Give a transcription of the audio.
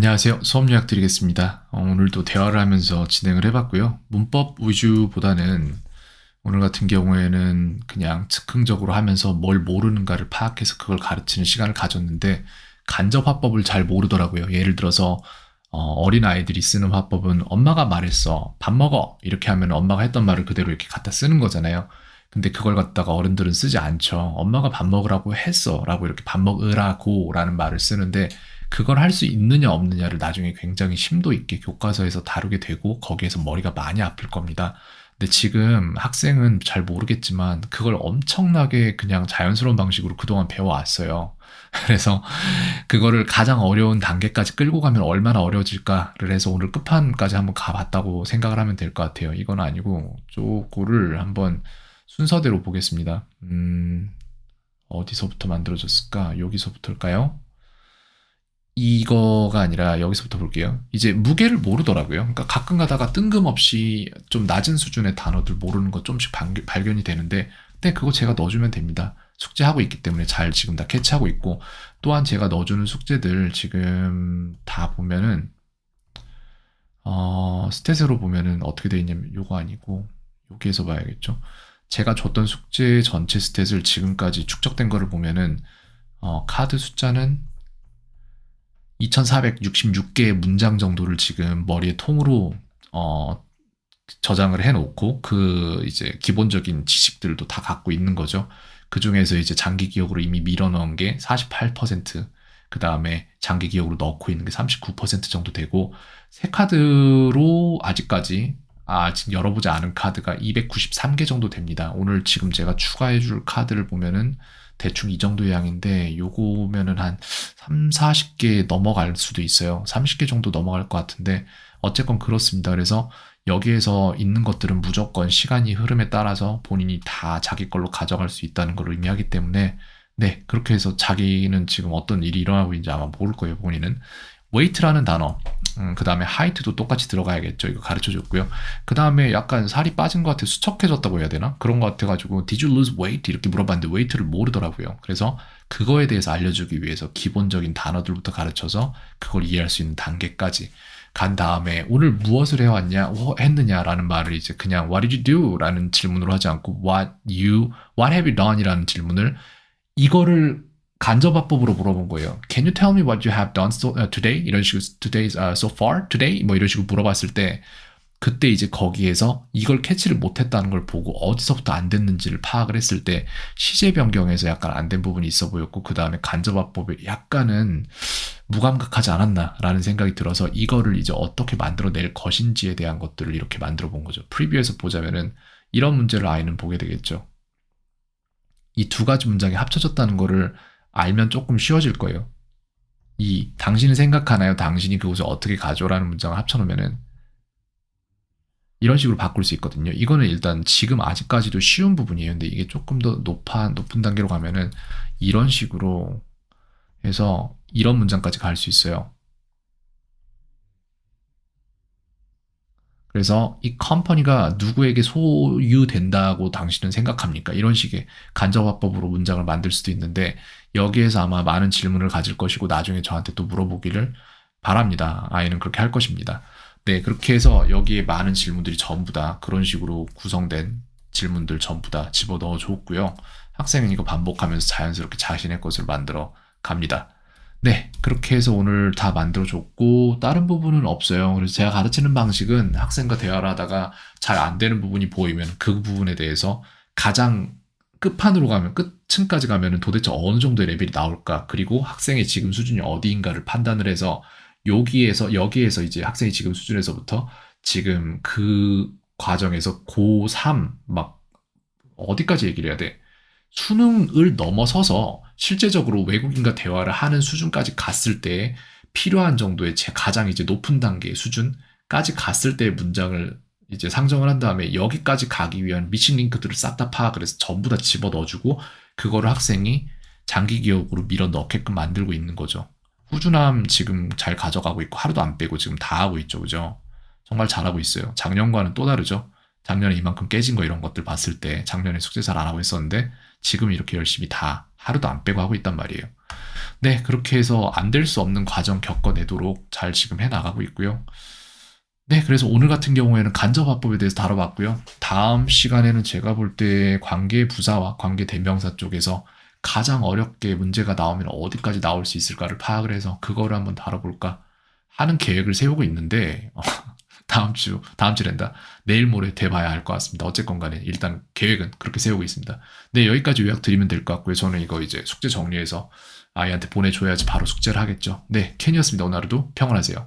안녕하세요. 수업 요약 드리겠습니다. 어, 오늘도 대화를 하면서 진행을 해봤고요. 문법 위주보다는 오늘 같은 경우에는 그냥 즉흥적으로 하면서 뭘 모르는가를 파악해서 그걸 가르치는 시간을 가졌는데 간접 화법을 잘 모르더라고요. 예를 들어서 어, 린 아이들이 쓰는 화법은 엄마가 말했어. 밥 먹어. 이렇게 하면 엄마가 했던 말을 그대로 이렇게 갖다 쓰는 거잖아요. 근데 그걸 갖다가 어른들은 쓰지 않죠. 엄마가 밥 먹으라고 했어. 라고 이렇게 밥 먹으라고 라는 말을 쓰는데 그걸 할 수 있느냐 없느냐를 나중에 굉장히 심도 있게 교과서에서 다루게 되고 거기에서 머리가 많이 아플 겁니다. 근데 지금 학생은 잘 모르겠지만 그걸 엄청나게 그냥 자연스러운 방식으로 그동안 배워왔어요. 그래서 그거를 가장 어려운 단계까지 끌고 가면 얼마나 어려워질까를 해서 오늘 끝판까지 한번 가봤다고 생각을 하면 될 것 같아요. 이건 아니고 쪼고를 한번 순서대로 보겠습니다. 음, 어디서부터 만들어졌을까? 여기서부터일까요? 이거가 아니라 여기서부터 볼게요. 이제 무게를 모르더라고요. 그러니까 가끔 가다가 뜬금없이 좀 낮은 수준의 단어들 모르는 거 좀씩 발견이 되는데, 근데 그거 제가 넣어주면 됩니다. 숙제하고 있기 때문에 잘 지금 다 캐치하고 있고, 또한 제가 넣어주는 숙제들 지금 다 보면은, 어, 스탯으로 보면은 어떻게 되어 있냐면 요거 아니고, 여기에서 봐야겠죠. 제가 줬던 숙제 전체 스탯을 지금까지 축적된 거를 보면은, 어, 카드 숫자는 2466개의 문장 정도를 지금 머리에 통으로 어, 저장을 해놓고 그 이제 기본적인 지식들도 다 갖고 있는 거죠. 그 중에서 이제 장기 기억으로 이미 밀어넣은 게 48%, 그 다음에 장기 기억으로 넣고 있는 게 39% 정도 되고 새 카드로 아직까지 아직 열어보지 않은 카드가 293개 정도 됩니다. 오늘 지금 제가 추가해줄 카드를 보면은 대충 이 정도 양인데 요거면은 한 3, 40개 넘어갈 수도 있어요. 30개 정도 넘어갈 것 같은데 어쨌건 그렇습니다. 그래서 여기에서 있는 것들은 무조건 시간이 흐름에 따라서 본인이 다 자기 걸로 가져갈 수 있다는 걸 의미하기 때문에 네 그렇게 해서 자기는 지금 어떤 일이 일어나고 있는지 아마 모를 거예요 본인은 웨이트라는 단어 음, 그 다음에 하이트도 똑같이 들어가야겠죠. 이거 가르쳐 줬고요. 그 다음에 약간 살이 빠진 것 같아 수척해졌다고 해야 되나? 그런 것 같아가지고 Did you lose weight? 이렇게 물어봤는데 웨이트를 모르더라고요. 그래서 그거에 대해서 알려주기 위해서 기본적인 단어들부터 가르쳐서 그걸 이해할 수 있는 단계까지 간 다음에 오늘 무엇을 해왔냐 뭐 했느냐라는 말을 이제 그냥 What did you do? 라는 질문으로 하지 않고 What you What have you done? 이라는 질문을 이거를 간접화법으로 물어본 거예요. Can you tell me what you have done so, uh, today? 이런 식으로 today uh, so far today 뭐 이런 식으로 물어봤을 때 그때 이제 거기에서 이걸 캐치를 못했다는 걸 보고 어디서부터 안 됐는지를 파악을 했을 때 시제 변경에서 약간 안 된 부분이 있어 보였고 그 다음에 간접화법에 약간은 무감각하지 않았나라는 생각이 들어서 이거를 이제 어떻게 만들어낼 것인지에 대한 것들을 이렇게 만들어 본 거죠. 프리뷰에서 보자면은 이런 문제를 아이는 보게 되겠죠. 이 두 가지 문장이 합쳐졌다는 거를 알면 조금 쉬워질 거예요. 이 당신은 생각하나요? 당신이 그곳을 어떻게 가져라는 문장을 합쳐놓으면은 이런 식으로 바꿀 수 있거든요. 이거는 일단 지금 아직까지도 쉬운 부분이에요. 근데 이게 조금 더 높아, 높은 단계로 가면은 이런 식으로 해서 이런 문장까지 갈 수 있어요. 그래서 이 컴퍼니가 누구에게 소유된다고 당신은 생각합니까? 이런 식의 간접화법으로 문장을 만들 수도 있는데 여기에서 아마 많은 질문을 가질 것이고 나중에 저한테 또 물어보기를 바랍니다. 아이는 그렇게 할 것입니다. 네, 그렇게 해서 여기에 많은 질문들이 전부 다 그런 식으로 구성된 질문들 전부 다 집어넣어 줬고요. 학생은 이거 반복하면서 자연스럽게 자신의 것을 만들어 갑니다. 네, 그렇게 해서 오늘 다 만들어줬고, 다른 부분은 없어요. 그래서 제가 가르치는 방식은 학생과 대화를 하다가 잘 안 되는 부분이 보이면 그 부분에 대해서 가장 끝판으로 가면, 끝층까지 가면 도대체 어느 정도의 레벨이 나올까, 그리고 학생의 지금 수준이 어디인가를 판단을 해서 여기에서, 여기에서 이제 학생이 지금 수준에서부터 지금 그 과정에서 고3, 막, 어디까지 얘기를 해야 돼? 수능을 넘어서서 실제적으로 외국인과 대화를 하는 수준까지 갔을 때 필요한 정도의 제 가장 이제 높은 단계의 수준까지 갔을 때 문장을 이제 상정을 한 다음에 여기까지 가기 위한 미친 링크들을 싹 다 파악을 해서 전부 다 집어 넣어주고 그거를 학생이 장기 기억으로 밀어 넣게끔 만들고 있는 거죠. 꾸준함 지금 잘 가져가고 있고 하루도 안 빼고 지금 다 하고 있죠. 그죠? 정말 잘하고 있어요. 작년과는 또 다르죠. 작년에 이만큼 깨진 거 이런 것들 봤을 때 작년에 숙제 잘 안 하고 있었는데 지금 이렇게 열심히 다 하루도 안 빼고 하고 있단 말이에요. 네, 그렇게 해서 안 될 수 없는 과정 겪어내도록 잘 지금 해 나가고 있고요. 네, 그래서 오늘 같은 경우에는 간접화법에 대해서 다뤄봤고요. 다음 시간에는 제가 볼 때 관계 부사와 관계 대명사 쪽에서 가장 어렵게 문제가 나오면 어디까지 나올 수 있을까를 파악을 해서 그거를 한번 다뤄볼까 하는 계획을 세우고 있는데 어, 다음 주 다음 주랜다 내일 모레 돼봐야 할 것 같습니다. 어쨌건 간에 일단 계획은 그렇게 세우고 있습니다. 네 여기까지 요약 드리면 될 것 같고요. 저는 이거 이제 숙제 정리해서 아이한테 보내줘야지 바로 숙제를 하겠죠. 네 캔이었습니다. 오늘 하루도 평안하세요.